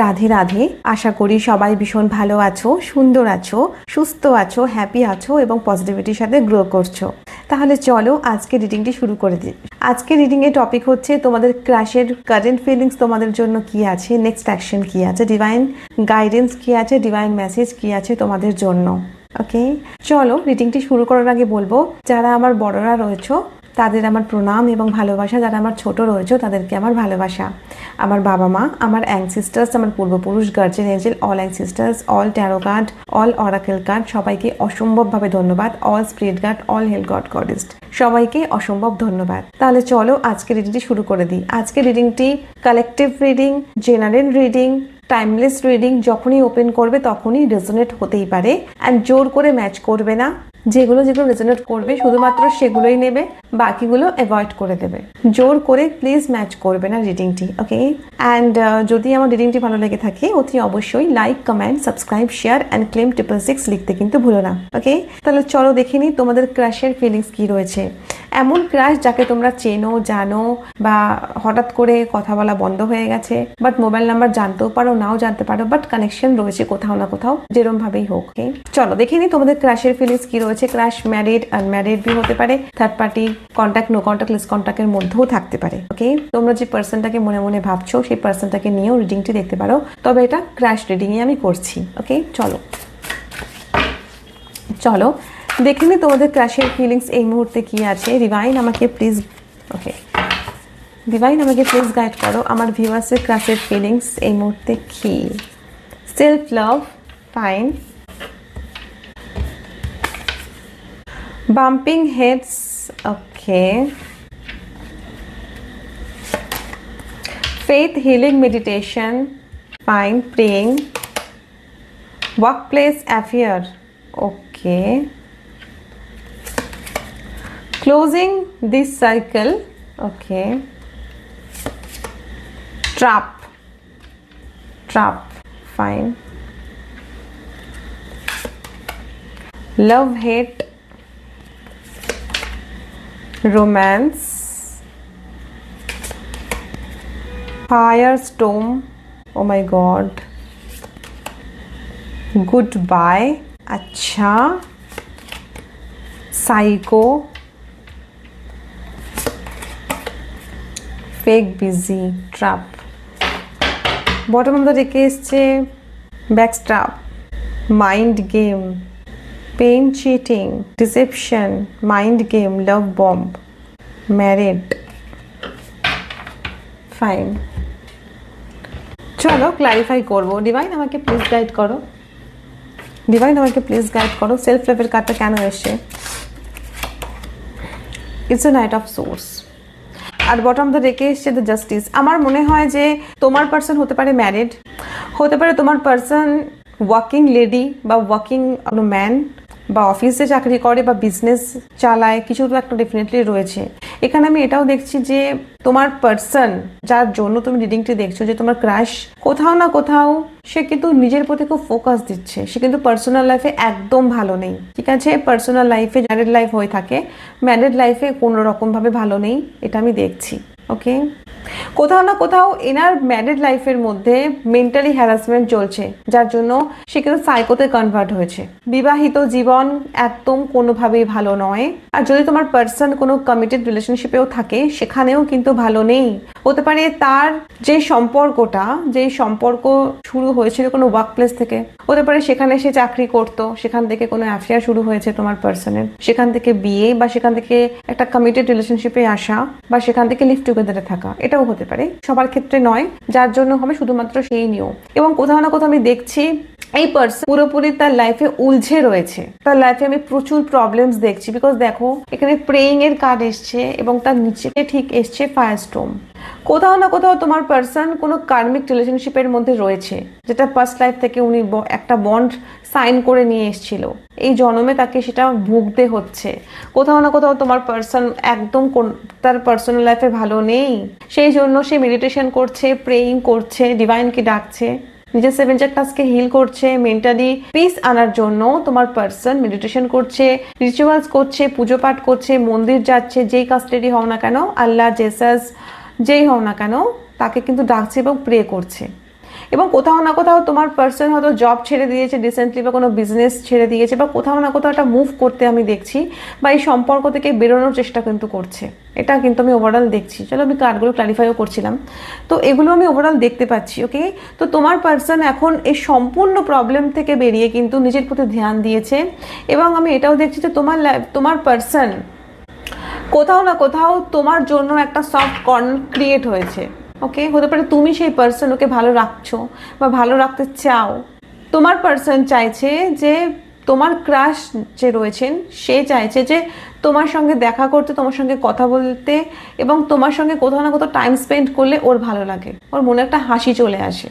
রাধে রাধে। আশা করি সবাই ভীষণ ভালো আছো, সুন্দর আছো, সুস্থ আছো হ্যাপি আছো এবং পজিটিভিটির সাথে গ্রো করছ। তাহলে চলো আজকে রিডিংটি শুরু করে দিই। আজকে রিডিং এর টপিক হচ্ছে তোমাদের ক্রাশের কারেন্ট ফিলিংস তোমাদের জন্য কি আছে নেক্সট অ্যাকশন কি আছে ডিভাইন গাইডেন্স কি আছে ডিভাইন মেসেজ কি আছে তোমাদের জন্য। ওকে চলো রিডিংটি শুরু করার আগে বলব, যারা আমার বড়রা রয়েছো তাদের আমার প্রণাম এবং ভালোবাসা। যারা আমার ছোট রয়েছে তাদেরকে আমার ভালোবাসা। আমার বাবা মা, আমার অ্যাংসিস্টার্স আমার পূর্বপুরুষ guardian angel all ancestors all tarot card all oracle card সবাইকে অসম্ভবভাবে ধন্যবাদ। All spirit guard all hell god goddess সবাইকে অসম্ভব ধন্যবাদ। তাহলে চলো আজকে রিডিংটি শুরু করে দিই। আজকে রিডিংটি collective reading general reading timeless reading যখনই ওপেন করবে তখনই রেজোনেট হতেই পারে। অ্যান্ড জোর করে ম্যাচ করবে না। যেগুলো যেগুলো রেজোনেট করবে, শুধুমাত্র সেগুলোই নেবে, বাকিগুলো অ্যাভয়েড করে দেবে। জোর করে প্লিজ ম্যাচ করবে না রিডিংটি ওকে অ্যান্ড যদি আমার রিডিংটি ভালো লেগে থাকে, অতি অবশ্যই like comment subscribe share and claim triple six লিখতে কিন্তু ভুলো না ওকে তাহলে চলো দেখে নিই তোমাদের ক্রাশের ফিলিংস কী রয়েছে। এমন ক্রাশ যাকে তোমরা চেনো, জানো বা হঠাৎ করে কথা বলা বন্ধ হয়ে গেছে বাট মোবাইল নাম্বার জানতেও পারো, নাও জানতে পারো বাট কানেকশন রয়েছে কোথাও না কোথাও, যেরম ভাবেই হোক চলো দেখে নিই তোমাদের ক্রাশের ফিলিংস কি রয়েছে। ক্রাশ ম্যারিড আনম্যারিড বি হতে পারে third party contact no contact less কন্ট্যাক্টের মধ্যেও থাকতে পারে ওকে তোমরা যে পার্সনটাকে মনে মনে ভাবছ, সেই পার্সনটাকে নিয়েও রিডিংটি দেখতে পারো, তবে এটা ক্রাশ রিডিংই আমি করছি ওকে চলো। চলো, দেখে নিই তোমাদের ক্রাশের ফিলিংস এই মুহূর্তে কি আছে। রিভাইন আমাকে প্লিজ ওকে ডিভাইন আমাকে প্লিজ গাইড করো, আমার ভিউয়ার্সের ক্রাশের ফিলিংস এই মুহূর্তে কি? Self love fine bumping heads okay. Faith healing meditation fine praying. Workplace affair okay. Closing this circle okay. Trap trap fine. Love hate romance, firestorm, oh my god, goodbye, acha, psycho, fake busy, trap. Bottom of the ডেকে এসছে backstab mind game pain cheating deception mind game love bomb married fine চলো clarify করব। Divine আমাকে please guide করো। Divine আমাকে please guide করো। Self লাভের কার্ডটা কেন এসছে? It's a knight of swords R bottom the রেখে এসছে দ্য জাস্টিস আমার মনে হয় যে তোমার পার্সন হতে পারে ম্যারিড হতে পারে তোমার পার্সন ওয়াকিং লেডি বা ওয়ার্কিং ম্যান বা অফিসে চাকরি করে বা বিজনেস চালায়, কিছু তো একটা ডেফিনেটলি রয়েছে। এখানে আমি এটাও দেখছি যে তোমার পার্সন যার জন্য তুমি রিডিংটি দেখছ, যে তোমার ক্রাশ কোথাও না কোথাও সে কিন্তু নিজের প্রতি খুব ফোকাস দিচ্ছে। সে কিন্তু পার্সোনাল লাইফে একদম ভালো নেই। ঠিক আছে? পার্সোনাল লাইফে ম্যারিড লাইফ হয়ে থাকে। ম্যারিড লাইফে কোনো রকমভাবে ভালো নেই, এটা আমি দেখছি। ওকে কোথাও না কোথাও এনার ম্যারিড লাইফের মধ্যে মেন্টালি হ্যারাসমেন্ট চলছে, যার জন্য সে কিন্তু সাইকোতে কনভার্ট হয়েছে। বিবাহিত জীবন একদম কোনোভাবেই ভালো নয়। আর যদি তোমার পার্সন কোনো কমিটেড রিলেশনশিপেও থাকে, সেখানেও কিন্তু ভালো নেই। হতে পারে তার যে সম্পর্কটা যে সম্পর্ক শুরু হয়েছিল কোনো ওয়ার্ক প্লেস থেকে, হতে পারে সেখানে সে চাকরি করত, সেখান থেকে কোনো অ্যাফেয়ার শুরু হয়েছে তোমার পার্সনের সেখান থেকে বিয়ে বা সেখান থেকে একটা কমিটেড রিলেশনশিপে আসা বা সেখান থেকে লিভ টুগেদারে থাকা, এটাও হতে পারে। সবার ক্ষেত্রে নয়, যার জন্য হবে শুধুমাত্র সেই নিয়ম। এবং কোথাও না কোথাও আমি দেখছি এই পার্সন পুরোপুরি তার লাইফে উলঝে রয়েছে। তার লাইফে আমি প্রচুর প্রবলেমস দেখছি বিকজ দেখো, এখানে প্রেইং এর কার্ড এসছে এবং তার নিচে ঠিক এসছে ফায়ারস্টোম কোথাও না কোথাও তোমার পার্সন কোনো কার্মিক রিলেশনশিপের মধ্যে রয়েছে, যেটা ফার্স্ট লাইফ থেকে উনি একটা বন্ড সাইন করে নিয়ে এসেছিল। এই জন্মে তাকে সেটা ভুগতে হচ্ছে। কোথাও না কোথাও তোমার পার্সন একদম তার পার্সোনাল লাইফে ভালো নেই। সেই জন্য সে মেডিটেশন করছে প্রেইং করছে ডিভাইনকে ডাকছে। নিজের সেভেন টাস্কে হিল করছে মেন্টালি পিস আনার জন্য তোমার পার্সন মেডিটেশন করছে রিচুয়ালস করছে, পুজো পাঠ করছে, মন্দির যাচ্ছে, যেই কাস্টেডি হও না কেন, আল্লাহ জেসাস যেই হও না কেন, তাকে কিন্তু ডাকছে এবং প্রে করছে। এবং কোথাও না কোথাও তোমার পার্সন হয়তো জব ছেড়ে দিয়েছে রিসেন্টলি বা কোনো বিজনেস ছেড়ে দিয়েছে বা কোথাও না কোথাও একটা মুভ করতে আমি দেখছি বা এই সম্পর্ক থেকে বেরোনোর চেষ্টা কিন্তু করছে। এটা কিন্তু আমি ওভারঅল দেখছি। চলো আমি কার্ডগুলো ক্লারিফাইও করছিলাম। তো এগুলো আমি ওভারঅল দেখতে পাচ্ছি ওকে তো তোমার পার্সন এখন এই সম্পূর্ণ প্রবলেম থেকে বেরিয়ে কিন্তু নিজের প্রতি ধ্যান দিয়েছে এবং আমি এটাও দেখছি যে তোমার তোমার পার্সন কোথাও না কোথাও তোমার জন্য একটা সফট কর্নার ক্রিয়েট হয়েছে। ওকে? হতে পারে তুমি সেই পার্সন ওকে ভালো রাখছো বা ভালো রাখতে চাও। তোমার পার্সন চাইছে যে তোমার ক্রাশ যে রয়েছেন, সে চাইছে যে তোমার সঙ্গে দেখা করতে, তোমার সঙ্গে কথা বলতে এবং তোমার সঙ্গে কোথাও না কোথাও টাইম স্পেন্ড করলে ওর ভালো লাগে। ওর মনে একটা হাসি চলে আসে।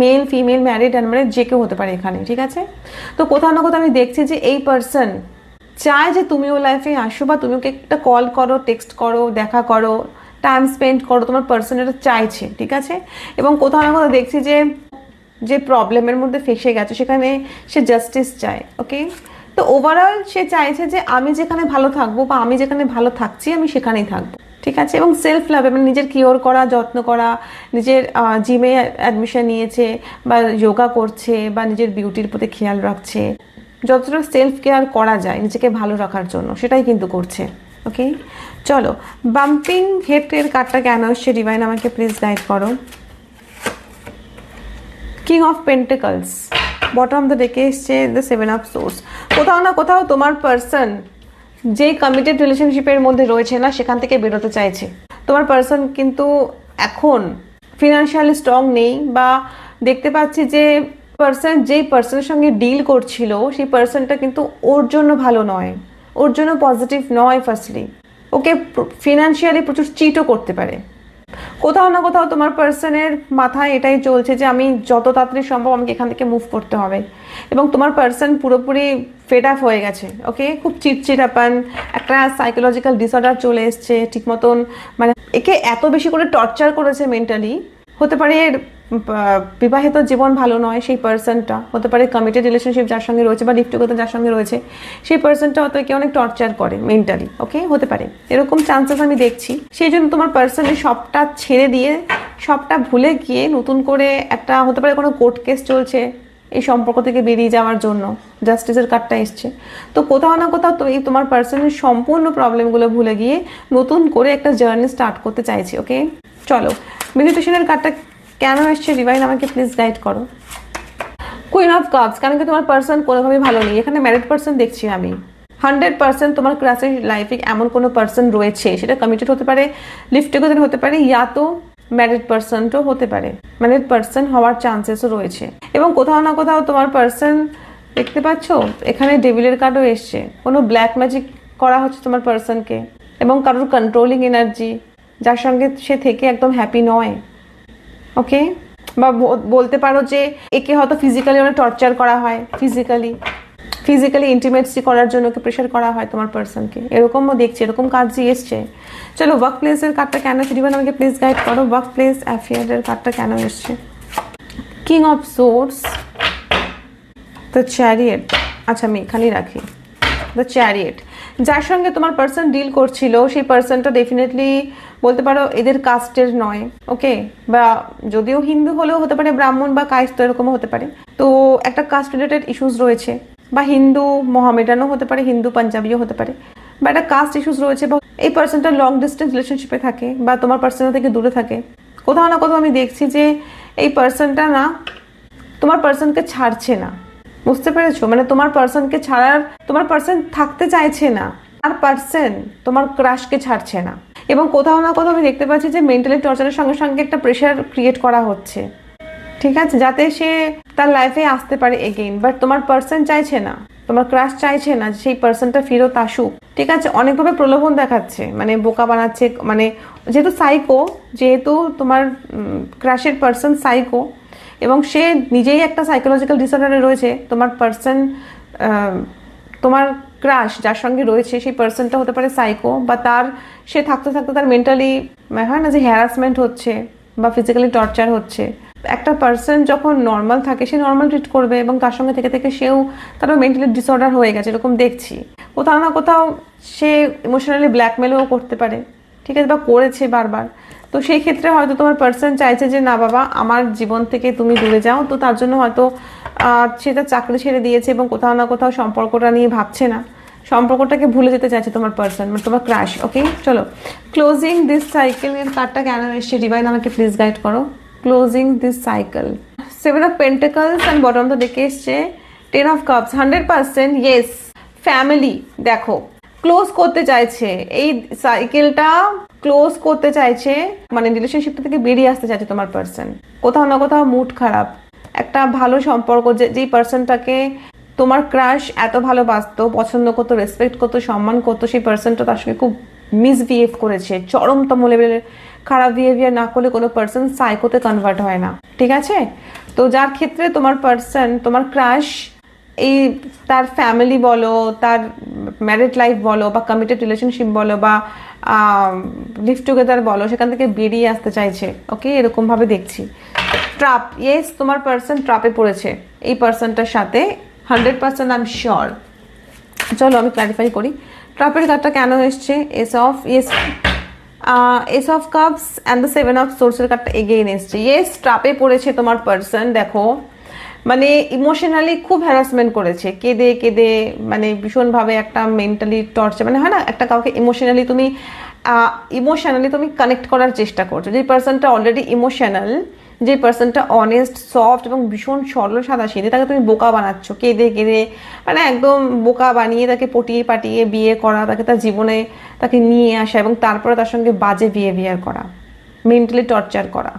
মেল ফিমেল ম্যারিড আনম্যারিড যে কেউ হতে পারে এখানে, ঠিক আছে? তো কোথাও না কোথাও আমি দেখছি যে এই পার্সন চায় যে তুমি ও লাইফে আসো বা তুমি ওকে একটা কল করো টেক্সট করো, দেখা করো। টাইম স্পেন্ড করো, তোমার পার্সন এটা চাইছে, ঠিক আছে? এবং কোথাও না কোথাও দেখছি যে যে প্রবলেমের মধ্যে ফেসে গেছে, সেখানে সে জাস্টিস চায় ওকে তো ওভারঅল সে চাইছে যে আমি যেখানে ভালো থাকব বা আমি যেখানে ভালো থাকছি, আমি সেখানেই থাকব, ঠিক আছে? এবং সেলফ লাভ মানে নিজের কিওর করা, যত্ন করা, নিজের জিমে অ্যাডমিশন নিয়েছে বা যোগা করছে বা নিজের বিউটির প্রতি খেয়াল রাখছে, যতটা সেলফ কেয়ার করা যায় নিজেকে ভালো রাখার জন্য, সেটাই কিন্তু করছে ওকে চলো বাম্পিং হেডের কার্ডটা কেন এসছে ডিভাইন আমাকে প্লিজ গাইড করো। King of pentacles bottom the ডেকে এসছে দ্য সেভেন অফ সোর্স কোথাও না কোথাও তোমার পার্সন যেই কমিটেড রিলেশনশিপের মধ্যে রয়েছে না, সেখান থেকে বেরোতে চাইছে। তোমার পার্সন কিন্তু এখন ফিনান্সিয়ালি স্ট্রং নেই বা দেখতে পাচ্ছি যে পার্সন যেই পার্সনের সঙ্গে ডিল করছিল, সেই পার্সনটা কিন্তু ওর জন্য ভালো নয়। ওর জন্য পজিটিভ নয় ফার্স্টলি ওকে ফিনান্সিয়ালি প্রচুর চিটও করতে পারে। কোথাও না কোথাও তোমার পার্সনের মাথায় এটাই চলছে যে আমি যত তাড়াতাড়ি সম্ভব আমাকে এখান থেকে মুভ করতে হবে। এবং তোমার পার্সন পুরোপুরি ফেড আপ হয়ে গেছে ওকে খুব চিটচিটাপান, একটা সাইকোলজিক্যাল ডিসঅর্ডার চলে এসছে, ঠিক মতন মানে একে এত বেশি করে টর্চার করেছে মেন্টালি হতে পারে বিবাহিত জীবন ভালো নয়, সেই পার্সনটা হতে পারে কমিটেড রিলেশনশিপ যার সঙ্গে রয়েছে বা টুগেদার যার সঙ্গে রয়েছে, সেই পার্সনটা হয়তো একে অনেক টর্চার করে মেন্টালি ওকে হতে পারে। এরকম চান্সেস আমি দেখছি। সেই জন্য তোমার পার্সনের সবটা ছেড়ে দিয়ে, সবটা ভুলে গিয়ে নতুন করে একটা, হতে পারে কোনো কোর্ট কেস চলছে এই সম্পর্ক থেকে বেরিয়ে যাওয়ার জন্য জাস্টিসের কার্ডটা এসছে। তো কোথাও না কোথাও তো এই তোমার পার্সনের সম্পূর্ণ প্রবলেমগুলো ভুলে গিয়ে নতুন করে একটা জার্নি স্টার্ট করতে চাইছি ওকে চলো মেডিটেশনের কার্ডটা কেন এসছে ডিভাইন আমাকে প্লিজ গাইড করো। কুইন অফ কাপস কারণ কি তোমার পার্সন কোনোভাবেই ভালো নেই? এখানে ম্যারিড পার্সন দেখছি আমি। হান্ড্রেড পার্সেন্ট তোমার ক্লাসের লাইফে এমন কোনো পার্সন রয়েছে, সেটা কমিটেড হতে পারে লিফট টুগেদার হতে পারে, ইয়া তো ম্যারিড পার্সনটাও হতে পারে। ম্যারিড পার্সন হওয়ার চান্সেসও রয়েছে। এবং কোথাও না কোথাও তোমার পার্সন দেখতে পাচ্ছ? এখানে ডেভিলের কার্ডও এসছে। কোনো ব্ল্যাক ম্যাজিক করা হচ্ছে তোমার পার্সনকে এবং কারোর কন্ট্রোলিং এনার্জি যার সঙ্গে সে থেকে একদম হ্যাপি নয়। ওকে বা বলতে পারো যে একে হয়তো ফিজিক্যালি অনেক টর্চার করা হয় ফিজিক্যালি ফিজিক্যালি ইন্টিমেটসি করার জন্য ওকে প্রেশার করা হয় তোমার পার্সনকে এরকমও দেখছি, এরকম কাজই এসছে। চলো ওয়ার্ক প্লেসের কার্ডটা কেন এসছে দিবেন আমাকে প্লিজ গাইড করো। ওয়ার্ক প্লেস অ্যাফেয়ারের কার্ডটা কেন এসছে? King of swords the chariot আচ্ছা আমি এখানেই রাখি। দ্য চ্যারিয়েট যার সঙ্গে তোমার পার্সন ডিল করছিল, সেই পার্সনটা ডেফিনেটলি বলতে পারো এদের কাস্টের নয় ওকে বা যদিও হিন্দু হলেও হতে পারে, ব্রাহ্মণ বা কাস্ট এরকমও হতে পারে। তো একটা কাস্ট রিলেটেড ইস্যুস রয়েছে, বা হিন্দু, মহামেডানও হতে পারে, হিন্দু, পাঞ্জাবিও হতে পারে। বা একটা কাস্ট ইস্যুস রয়েছে, বা এই পার্সনটা লং ডিস্টেন্স রিলেশনশিপে থাকে, বা তোমার পার্সনের থেকে দূরে থাকে। কোথাও না কোথাও আমি দেখছি যে, এই পার্সনটা না, তোমার পার্সনকে ছাড়ছে না। বুঝতে পেরেছ? মানে তোমার পার্সনকে ছাড়ার, তোমার পার্সন থাকতে চাইছে না। আর পার্সন তোমার ক্রাশকে ছাড়ছে না। এবং কোথাও না কোথাও আমি দেখতে পাচ্ছি যে মেন্টালি টর্চারের সঙ্গে সঙ্গে একটা প্রেশার ক্রিয়েট করা হচ্ছে। ঠিক আছে? যাতে সে তার লাইফে আসতে পারে এগেইন বাট তোমার পার্সন চাইছে না। তোমার ক্রাশ চাইছে না যে সেই পার্সনটা ফেরত আসুক। ঠিক আছে? অনেকভাবে প্রলোভন দেখাচ্ছে। মানে বোকা বানাচ্ছে মানে যেহেতু সাইকো যেহেতু তোমার ক্রাশের পার্সন সাইকো এবং সে নিজেই একটা সাইকোলজিক্যাল ডিসঅর্ডারে রয়েছে। তোমার পার্সন তোমার ক্রাশ যার সঙ্গে রয়েছে, সেই পার্সনটা হতে পারে সাইকো বা তার, সে থাকতে থাকতে তার মেন্টালি হয় না যে হ্যারাসমেন্ট হচ্ছে বা ফিজিক্যালি টর্চার হচ্ছে। একটা পার্সন যখন নর্মাল থাকে, সে নর্মাল ট্রিট করবে এবং তার সঙ্গে থেকে থেকে সেও তারও মেন্টালি ডিসঅর্ডার হয়ে গেছে, এরকম দেখছি। কোথাও না কোথাও সে ইমোশনালি ব্ল্যাকমেলও করতে পারে, ঠিক আছে? বা করেছে বারবার। তো সেই ক্ষেত্রে হয়তো তোমার পার্সন চাইছে যে, না বাবা, আমার জীবন থেকে তুমি দূরে যাও। তো তার জন্য হয়তো সেটা চাকরি ছেড়ে দিয়েছে এবং কোথাও না কোথাও সম্পর্কটা নিয়ে ভাবছে না। সম্পর্কটাকে ভুলে যেতে চাইছে তোমার পার্সন মানে তোমার ক্রাশ ওকে চলো ক্লোজিং দিস সাইকেলের কার্ডটা কেন এসছে? ডিভাইন আমাকে প্লিজ গাইড করো। Closing this cycle seven of pentacles and bottom তো দেখে এসছে। Ten of cups hundred percent yes family দেখো ক্লোজ করতে চাইছে। এই সাইকেলটা ক্লোজ করতে চাইছে মানে রিলেশনশিপটা থেকে বেরিয়ে আসতে চাইছে তোমার পার্সন কোথাও না কোথাও মুড খারাপ। একটা ভালো সম্পর্ক, যে, যেই পার্সনটাকে তোমার ক্রাশ এত ভালোবাসতো, পছন্দ করতো রেসপেক্ট করতো, সম্মান করতো, সেই পার্সনটা তার সঙ্গে খুব মিসবিহেভ করেছে। চরমতম লেভেলের খারাপ বিহেভিয়ার না করলে কোনো পার্সন সাইকোতে কনভার্ট হয় না। ঠিক আছে? তো যার ক্ষেত্রে তোমার পার্সন তোমার ক্রাশ এই তার ফ্যামিলি বলো, তার ম্যারিড লাইফ বলো বা কমিটেড রিলেশনশিপ বলো বা লিভ টুগেদার বলো, সেখান থেকে বেরিয়ে আসতে চাইছে ওকে এরকমভাবে দেখছি। ট্রাপ ইয়েস তোমার পার্সন ট্রাপে পড়েছে। এই পার্সনটার সাথে hundred percent I am sure চলো আমি ক্ল্যারিফাই করি। ট্রাপের কার্ডটা কেন এসছে? Ace of yes ace of cups and the seven of সোর্সের কার্ডটা এগেইন এসছে। ইয়েস ট্রাপে পড়েছে তোমার পার্সন দেখো। মানে ইমোশনালি খুব হ্যারাসমেন্ট করেছে। কেঁদে কেঁদে মানে ভীষণভাবে একটা মেন্টালি টর্চার মানে হয় না, একটা কাউকে ইমোশনালি তুমি ইমোশনালি তুমি কানেক্ট করার চেষ্টা করছ। যে পার্সনটা অলরেডি ইমোশনাল যে পার্সনটা অনেস্ট সফট এবং ভীষণ সরল সাদা সিধে তাকে তুমি বোকা বানাচ্ছ। কেঁদে কেঁদে মানে একদম বোকা বানিয়ে তাকে পটিয়ে পাটিয়ে বিয়ে করা, তাকে তার জীবনে তাকে নিয়ে আসা এবং তারপরে তার সঙ্গে বাজে বিহেভিয়ার করা মেন্টালি টর্চার করা।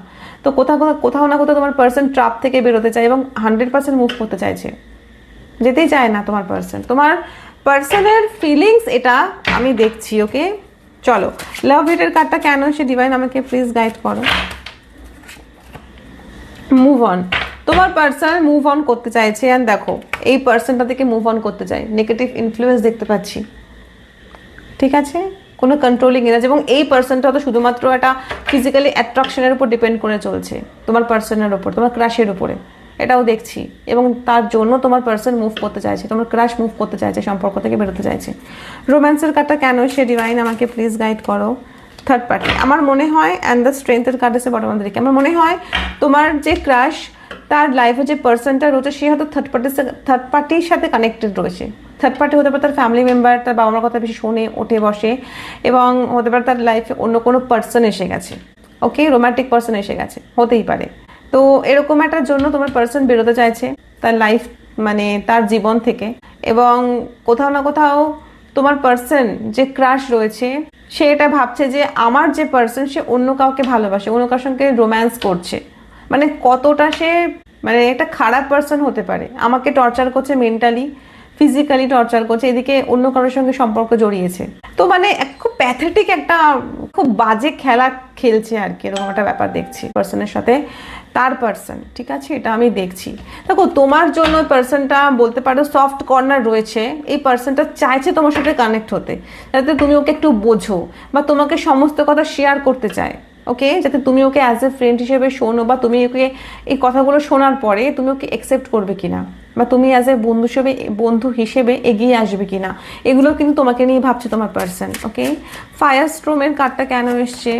তো কোথাও কোথাও কোথাও না কোথাও তোমার পার্সন ট্রাপ থেকে বেরোতে চায় এবং হান্ড্রেড পার্সেন্ট মুভ করতে চাইছে। যেতেই চায় না তোমার পার্সন তোমার পার্সনের ফিলিংস এটা আমি দেখছি ওকে চলো লাভ হিটের কার্ডটা কেন সে ডিভাইন আমাকে প্লিজ গাইড করো। মুভ অন তোমার পার্সন মুভ অন করতে চাইছে অ্যান্ড দেখো, এই পার্সনটা থেকে মুভ অন করতে চাই নেগেটিভ ইনফ্লুয়েন্স দেখতে পাচ্ছি। ঠিক আছে? কোনো কন্ট্রোলিং এনার্জি এবং এই পার্সনটা তো শুধুমাত্র একটা ফিজিক্যালি অ্যাট্রাকশনের উপর ডিপেন্ড করে চলছে, তোমার পার্সনের উপর, তোমার ক্রাশের উপরে। এটাও দেখছি, এবং তার জন্য তোমার পার্সন মুভ করতে চাইছে, তোমার ক্রাশ মুভ করতে চাইছে, সম্পর্ক থেকে বেরোতে চাইছে। রোম্যান্সের কার্ডটা কেন? সে ডিভাইন আমাকে প্লিজ গাইড করো। থার্ড পার্টি আমার মনে হয় অ্যান্ড দ্য স্ট্রেংথের কার্ড আছে বর্তমান দিকে আমার মনে হয়, তোমার যে ক্রাশ তার লাইফে যে পার্সনটা রয়েছে, সে হয়তো থার্ড পার্টির থার্ড পার্টির সাথে কানেক্টেড রয়েছে। থার্ড পার্টি হতে পারে তার ফ্যামিলি মেম্বার তার বাবা মার কথা বেশি শোনে ওঠে বসে, এবং হতে পারে তার লাইফে অন্য কোনো পার্সন এসে গেছে। ওকে রোমান্টিক পার্সন এসে গেছে। হতেই পারে। তো এরকম একটার জন্য তোমার পার্সন বেরোতে চাইছে, তার লাইফ মানে তার জীবন থেকে। এবং কোথাও না কোথাও তোমার পার্সন যে ক্রাশ রয়েছে, সে এটা ভাবছে যে আমার যে পার্সন সে অন্য কাউকে ভালোবাসে, অন্য কারোর সঙ্গে রোম্যান্স করছে। মানে কতটা সে মানে একটা খারাপ পার্সন হতে পারে। আমাকে টর্চার করছে মেন্টালি ফিজিক্যালি টর্চার করছে, এদিকে অন্য কারোর সঙ্গে সম্পর্ক জড়িয়েছে। তো মানে খুব প্যাথেটিক একটা, খুব বাজে খেলা খেলছে আর কি, এরকম একটা ব্যাপার দেখছি পার্সনের সাথে। তার পার্সন ঠিক আছে? এটা আমি দেখছি। দেখো, তোমার জন্য পার্সনটা বলতে পারো সফট কর্নার রয়েছে, এই পার্সনটা চাইছে তোমার সাথে কানেক্ট হতে, যাতে তুমি ওকে একটু বোঝো বা তোমাকে সমস্ত কথা শেয়ার করতে চায় ওকে যাতে তুমি ওকে অ্যাজ এ ফ্রেন্ড হিসেবে শোনো বা তুমি ওকে এই কথাগুলো শোনার পরে তুমি ওকে অ্যাকসেপ্ট করবে কিনা বা তুমি অ্যাজ এ বন্ধু হিসেবে বন্ধু হিসেবে এগিয়ে আসবে কিনা, এগুলো কিন্তু তোমাকে নিয়ে ভাবছে তোমার পার্সন ওকে ফায়ার স্ট্রোমের কার্ডটা কেন এসছে?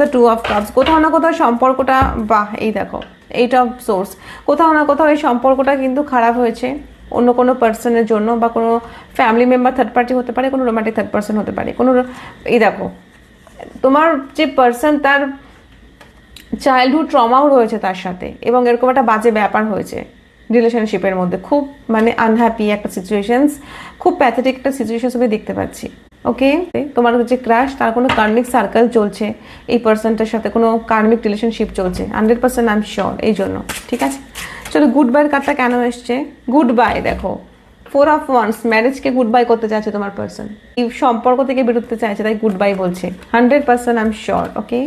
দ্য টু অফ কাপস কোথাও না কোথাও সম্পর্কটা, বাহ, এই দেখো এইট অফ সোর্স কোথাও না কোথাও এই সম্পর্কটা কিন্তু খারাপ হয়েছে অন্য কোনো পার্সনের জন্য বা কোনো ফ্যামিলি মেম্বার থার্ড পার্টি হতে পারে, কোনো রোমান্টিক থার্ড পার্সন হতে পারে। কোনো, এই দেখো, তোমার যে পার্সন তার চাইল্ডহুড ট্রমাও রয়েছে তার সাথে এবং এরকম একটা বাজে ব্যাপার হয়েছে রিলেশনশিপের মধ্যে। খুব মানে আনহ্যাপি একটা সিচুয়েশনস খুব প্যাথেটিক একটা সিচুয়েশন আমি দেখতে পাচ্ছি। ওকে তোমার যে ক্রাশ তার কোনো কার্মিক সার্কেল চলছে। এই পার্সনটার সাথে কোনো কার্মিক রিলেশনশিপ চলছে। Hundred percent I am sure এই জন্য। ঠিক আছে? চলো গুড বাইয়ের কার্ডটা কেন এসছে? গুড বাই দেখো। ফোর অফ ওয়ান্স ম্যারেজকে গুড বাই করতে চাইছে তোমার পার্সন এই সম্পর্ক থেকে বেরোতে চাইছে, তাই গুড বাই বলছে। Hundred percent I am sure okay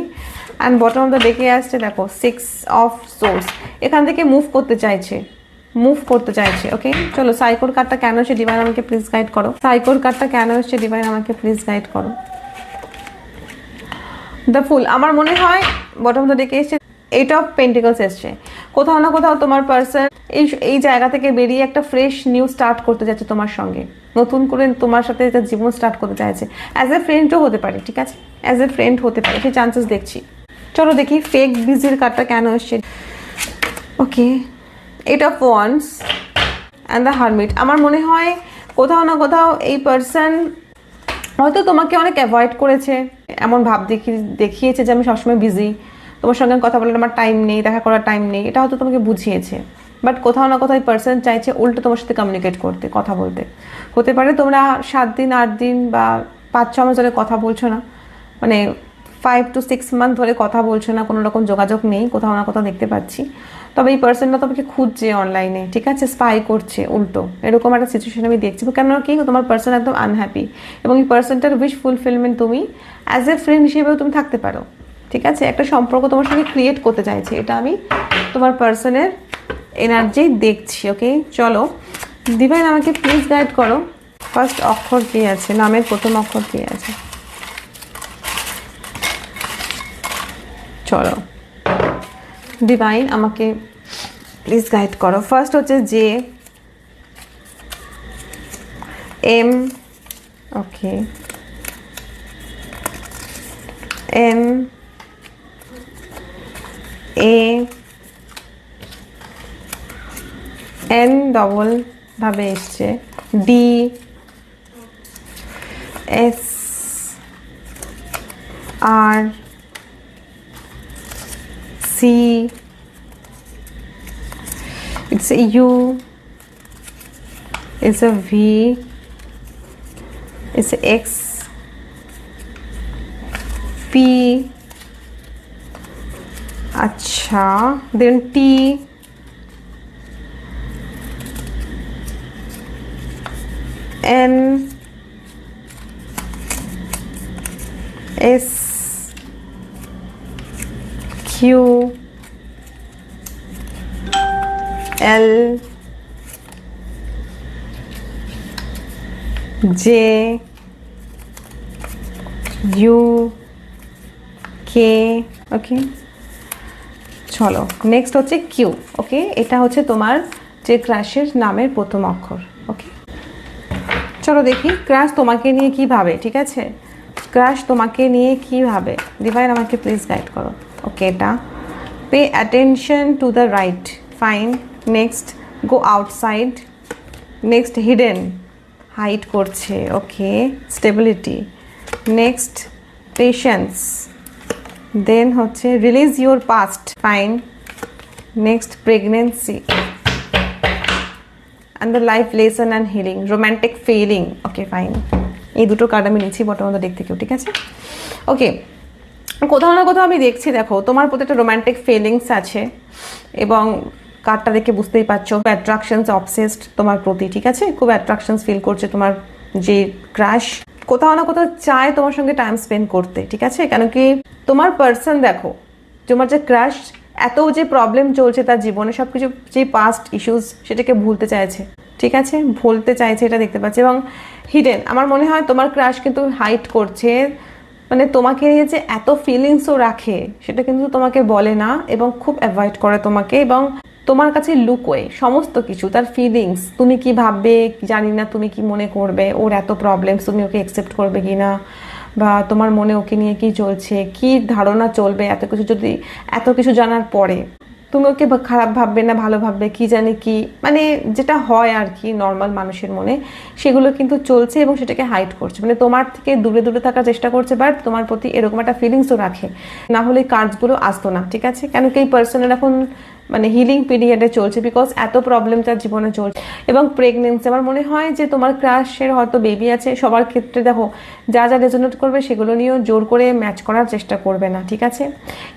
and bottom of the ডেকে আসছে, দেখো সিক্স অফ সোর্স এখান থেকে মুভ করতে চাইছে। মুভ করতে চাইছে ওকে চলো, সাইকোর কার্ডটা কেন হচ্ছে ডিভাইন আমাকে প্লিজ গাইড করো? সাইকোর কার্ডটা কেন হচ্ছে ডিভাইন আমাকে প্লিজ গাইড করো? দ্য ফুল আমার মনে হয় বটম দ্য ডেকে এসছে এইট অফ পেন্টিকলস এসছে। কোথাও না কোথাও তোমার পার্সন এই এই জায়গা থেকে বেরিয়ে একটা ফ্রেশ নিউ স্টার্ট করতে যাচ্ছে তোমার সঙ্গে। নতুন করে তোমার সাথে একটা জীবন স্টার্ট করতে চাইছে। অ্যাজ এ ফ্রেন্ডও হতে পারে, ঠিক আছে? অ্যাজ এ ফ্রেন্ড হতে পারে, সেই চান্সেস দেখছি। চলো দেখি ফেক বিজির কার্ডটা কেন এসছে? Okay eight of wands and the hermit আমার মনে হয় কোথাও না কোথাও এই পার্সন হয়তো তোমাকে অনেক অ্যাভয়েড করেছে, এমন ভাব দেখি, দেখিয়েছে যে আমি সবসময় বিজি তোমার সঙ্গে কথা বলার আমার টাইম নেই, দেখা করার টাইম নেই, এটা হয়তো তোমাকে বুঝিয়েছে। বাট কোথাও না কোথাও এই পার্সন চাইছে উল্টো তোমার সাথে কমিউনিকেট করতে, কথা বলতে। হতে পারে তোমরা সাত দিন, আট দিন বা পাঁচ, ছ মাস ধরে কথা বলছো না। মানে ফাইভ টু সিক্স মান্থ ধরে কথা বলছো না, কোনো রকম যোগাযোগ নেই, কোথাও না কোথাও দেখতে পাচ্ছি। তবে এই পার্সনটা তোমাকে খুঁজছে অনলাইনে ঠিক আছে? স্পাই করছে, উল্টো। এরকম একটা সিচুয়েশন আমি দেখছি। কেন কি, তোমার পার্সন একদম আনহ্যাপি এবং এই পার্সনটার উইশ ফুলফিলমেন্ট তুমি অ্যাজ এ ফ্রেন্ড হিসেবেও তুমি থাকতে পারো। ঠিক আছে? একটা সম্পর্ক তোমার সঙ্গে ক্রিয়েট করতে চাইছে। এটা আমি তোমার পার্সনের এনার্জি দেখছি ওকে চলো। দিভাইন আমাকে প্লিজ গাইড করো। ফার্স্ট অক্ষর কী আছে? নামের প্রথম অক্ষর কী আছে? চলো। ডিভাইন আমাকে প্লিজ গাইড করো। ফার্স্ট হচ্ছে যে M okay M A N double ভাবে এসছে। D S R C, it's a U, it's a V, it's a X, P, Acha, then T, N, S, Q L J U K okay চলো next হচ্ছে Q ওকে এটা হচ্ছে তোমার যে ক্রাশের নামের প্রথম অক্ষর ওকে চলো দেখি ক্রাশ তোমাকে নিয়ে কি ভাবে, ঠিক আছে? ক্রাশ তোমাকে নিয়ে কি ভাবে? ডিভাইন আমাকে প্লিজ গাইড করো। ওকে এটা pay attention to the right fine next go outside next hidden hide করছে okay stability next patience then হচ্ছে release your past fine next pregnancy and the life lesson and healing romantic feeling okay fine এই দুটো card আমি নিচ্ছি, বর্তমান দেখ থেকেও ঠিক আছে? ওকে কোথাও না কোথাও আমি দেখছি, দেখো, তোমার প্রতি একটা রোম্যান্টিক ফিলিংস আছে এবং কার্ডটা দেখে বুঝতেই পারছ অ্যাট্রাকশনস অবসেসড তোমার প্রতি, ঠিক আছে? খুব অ্যাট্রাকশনস ফিল করছে তোমার যে ক্রাশ কোথাও না কোথাও চায় তোমার সঙ্গে টাইম স্পেন্ড করতে, ঠিক আছে? কেন কি তোমার পার্সন দেখো, তোমার যে ক্রাশ এত যে প্রবলেম চলছে তার জীবনে সব কিছু যে পাস্ট ইস্যুস সেটাকে ভুলতে চাইছে, ঠিক আছে? ভুলতে চাইছে এটা দেখতে পাচ্ছি এবং হিডেন আমার মনে হয় তোমার ক্রাশ কিন্তু হাইট করছে মানে তোমাকে নিয়ে যে এত ফিলিংসও রাখে, সেটা কিন্তু তোমাকে বলে না এবং খুব অ্যাভয়েড করে তোমাকে এবং তোমার কাছে লুকোয় সমস্ত কিছু, তার ফিলিংস তুমি কি ভাববে, জানি না তুমি কি মনে করবে, ওর এত প্রবলেমস তুমি ওকে অ্যাকসেপ্ট করবে কি না, বা তোমার মনে ওকে নিয়ে কি চলছে, কি ধারণা চলবে, এত কিছু যদি, এত কিছু জানার পরে। তুমি ওকে খারাপ ভাববে না, ভালো ভাববে, কি জানে কি? মানে যেটা হয় আর কি নর্মাল মানুষের মনে, সেগুলো কিন্তু চলছে এবং সেটাকে হাইড করছে। মানে তোমার থেকে দূরে দূরে থাকার চেষ্টা করছে বাট তোমার প্রতি এরকম একটা ফিলিংসও রাখে। না হলে কাজগুলো আসতো না, ঠিক আছে? কেন কি এই পার্সনের এখন মানে হিলিং পিরিয়ডে চলছে বিকজ এত প্রবলেম তার জীবনে চলছে এবং প্রেগনেন্সি আমার মনে হয় যে তোমার ক্রাশের হয়তো বেবি আছে, সবার ক্ষেত্রে দেখো, যা যা রেজনেট করবে সেগুলো নিয়েও জোর করে ম্যাচ করার চেষ্টা করবে না, ঠিক আছে?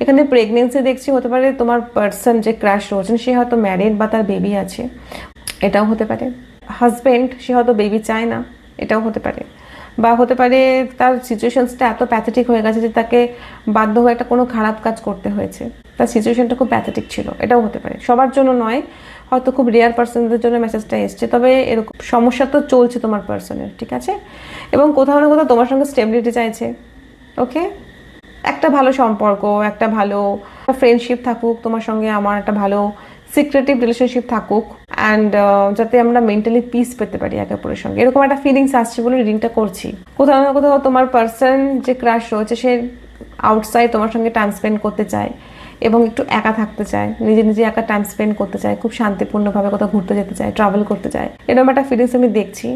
এখানে প্রেগনেন্সি দেখছি হতে পারে তোমার পার্সন যে ক্রাশ রয়েছেন, সে হয়তো ম্যারিড বা তার বেবি আছে। এটাও হতে পারে। হাজব্যান্ড সে হয়তো বেবি চায় না, এটাও হতে পারে। বা হতে পারে তার সিচুয়েশনসটা এত প্যাথেটিক হয়ে গেছে যে তাকে বাধ্য হয়ে একটা কোনো খারাপ কাজ করতে হয়েছে। তার সিচুয়েশনটা খুব প্যাথেটিক ছিল, এটাও হতে পারে। সবার জন্য নয়, হয়তো খুব রেয়ার পার্সনদের জন্য মেসেজটা এসছে, তবে এরকম সমস্যা তো চলছে তোমার পার্সনের ঠিক আছে? এবং কোথাও না কোথাও তোমার সঙ্গে স্টেবিলিটি চাইছে ওকে একটা ভালো সম্পর্ক, একটা ভালো ফ্রেন্ডশিপ থাকুক, তোমার সঙ্গে আমার একটা ভালো সিক্রেটিভ রিলেশনশিপ থাকুক অ্যান্ড যাতে আমরা মেন্টালি পিস পেতে পারি একে অপরের সঙ্গে। এরকম একটা ফিলিংস আসছে বলে রিডিংটা করছি। কোথাও না কোথাও তোমার পার্সন যে ক্রাশ রয়েছে, সে আউটসাইড তোমার সঙ্গে টাইম স্পেন্ড করতে চায়। এবং একটু একা থাকতে চায়, নিজে নিজে একা টাইম স্পেন্ড করতে চায়, খুব শান্তিপূর্ণভাবে কোথাও ঘুরতে যেতে চায় ট্রাভেল করতে চায়। এরকম একটা ফিলিংস আমি দেখছি।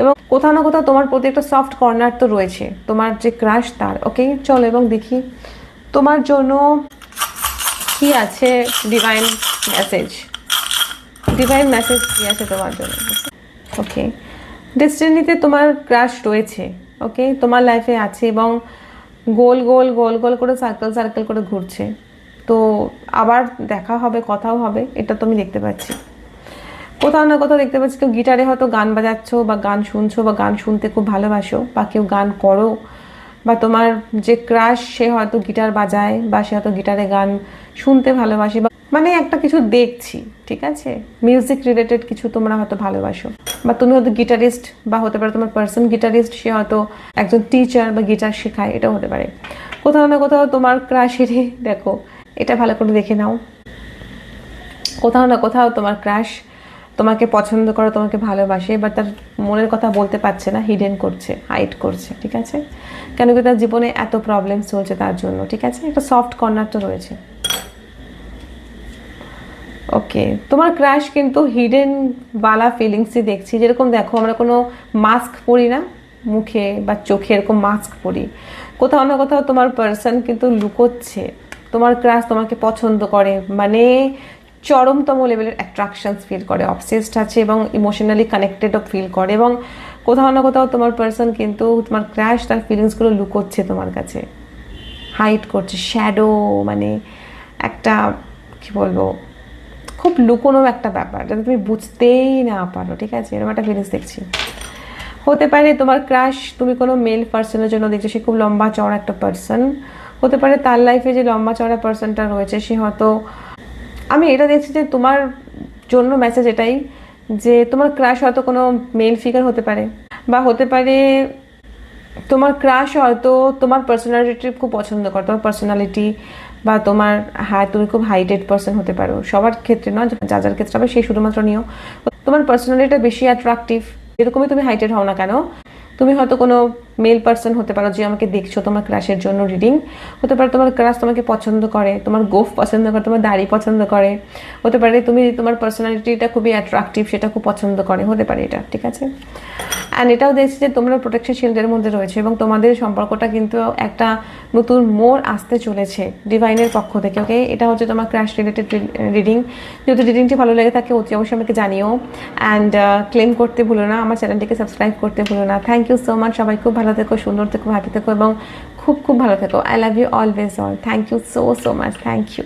এবং কোথাও না কোথাও তোমার প্রতি একটা সফট কর্নার তো রয়েছে, তোমার যে ক্রাশ তার। ওকে চলো এবং দেখি তোমার জন্য কি আছে ডিভাইন মেসেজ ডিভাইন মেসেজ কি আছে তোমার জন্য? ওকে ডেস্টিনিতে তোমার ক্রাশ রয়েছে। ওকে তোমার লাইফে আছে এবং গোল গোল গোল গোল করে সার্কেল সার্কেল করে ঘুরছে। তো আবার দেখা হবে, কথাও হবে, এটা তো আমি দেখতে পাচ্ছি। কোথাও না কোথাও দেখতে পাচ্ছি, কেউ গিটারে হয়তো গান বাজাচ্ছো বা গান শুনছো বা গান শুনতে খুব ভালোবাসো বা কেউ গান করো বা তোমার যে ক্রাশ সে হয়তো গিটার বাজায় বা সে হয়তো গিটারে গান শুনতে ভালোবাসে বা মানে একটা কিছু দেখছি, ঠিক আছে? মিউজিক রিলেটেড কিছু তোমরা হয়তো ভালোবাসো। বা তুমি হয়তো গিটারিস্ট বা হতে পারে তোমার পার্সন গিটারিস্ট সে হয়তো একজন টিচার বা গিটার শেখায়, এটাও হতে পারে। কোথাও না কোথাও তোমার ক্রাশেরই দেখো এটা ভালো করে দেখে নাও। কোথাও না কোথাও তোমার ক্রাশ তোমাকে পছন্দ করে, তোমাকে ভালোবাসে বা তার মনের কথা বলতে পারছে না হিডেন করছে হাইড করছে, ঠিক আছে? কেন কি তার জীবনে এত প্রবলেম চলছে তার জন্য, ঠিক আছে? একটা সফট কর্নার তো রয়েছে। ওকে তোমার ক্রাশ কিন্তু হিডেন বালা ফিলিংসই দেখছি। যেরকম দেখো, আমরা কোনো মাস্ক পরি না, মুখে বা চোখে এরকম মাস্ক পরি। কোথাও না কোথাও তোমার পার্সন কিন্তু লুকোচ্ছে। তোমার ক্রাশ তোমাকে পছন্দ করে মানে চরমতম লেভেলের অ্যাট্রাকশনস ফিল করে অবসেসড আছে এবং ইমোশনালি কানেক্টেডও ফিল করে এবং কোথাও না কোথাও তোমার পার্সন কিন্তু তোমার ক্র্যাশ তার ফিলিংসগুলো লুকোচ্ছে তোমার কাছে। হাইট করছে শ্যাডো মানে একটা, কি বলব, খুব লুকোনো একটা ব্যাপার যাতে তুমি বুঝতেই না পারো, ঠিক আছে? এরকম একটা ফিলিংস দেখছি। হতে পারে তোমার ক্রাশ তুমি কোনো মেল পার্সনের জন্য দেখছ, সে খুব লম্বা, চওড়া একটা পার্সন হতে পারে তার লাইফে যে লম্বা চওড়া পার্সনটা রয়েছে, সে হয়তো, আমি এটা দেখছি যে তোমার জন্য মেসেজ এটাই যে তোমার ক্রাশ হয়তো কোনো মেল ফিগার হতে পারে বা হতে পারে তোমার ক্রাশ হয়তো তোমার পার্সোনালিটি খুব পছন্দ করে, তোমার পার্সোনালিটি বা তোমার হ্যাঁ তুমি খুব হাইটেড পার্সন হতে পারো। সবার ক্ষেত্রে নয়, যা যার ক্ষেত্রে হবে সেই শুধুমাত্র নিও। তোমার পার্সোনালিটিটা বেশি অ্যাট্রাকটিভ এরকমই তুমি হাইটেড হও না কেন, তুমি হয়তো কোনো মেল পার্সন হতে পারো, যে আমাকে দেখছ, তোমার ক্রাশের জন্য রিডিং হতে পারে তোমার ক্রাশ তোমাকে পছন্দ করে, তোমার গোফ পছন্দ করে, তোমার দাড়ি পছন্দ করে, হতে পারে তুমি তোমার পার্সোনালিটিটা খুবই অ্যাট্রাকটিভ সেটা খুব পছন্দ করে, হতে পারে এটা, ঠিক আছে? অ্যান্ড এটাও দেখছি যে তোমরা প্রোটেকশন শিল্ডের মধ্যে রয়েছে এবং তোমাদের সম্পর্কটা কিন্তু একটা নতুন মোড় আসতে চলেছে ডিভাইনের পক্ষ থেকে ওকে এটা হচ্ছে তোমার ক্র্যাশ রিলেটেড রিডিং যদি রিডিংটি ভালো লেগে থাকে, অতি অবশ্যই আমাকে জানিও। অ্যান্ড ক্লেম করতে ভুলো না, আমার চ্যানেলটিকে সাবস্ক্রাইব করতে ভুলো না। থ্যাংক ইউ সো মাচ সবাই খুব ভালো থেকো, সুন্দর থেকো হ্যাপি থেকো এবং খুব খুব ভালো থেকো। I love you always all thank you so so much thank you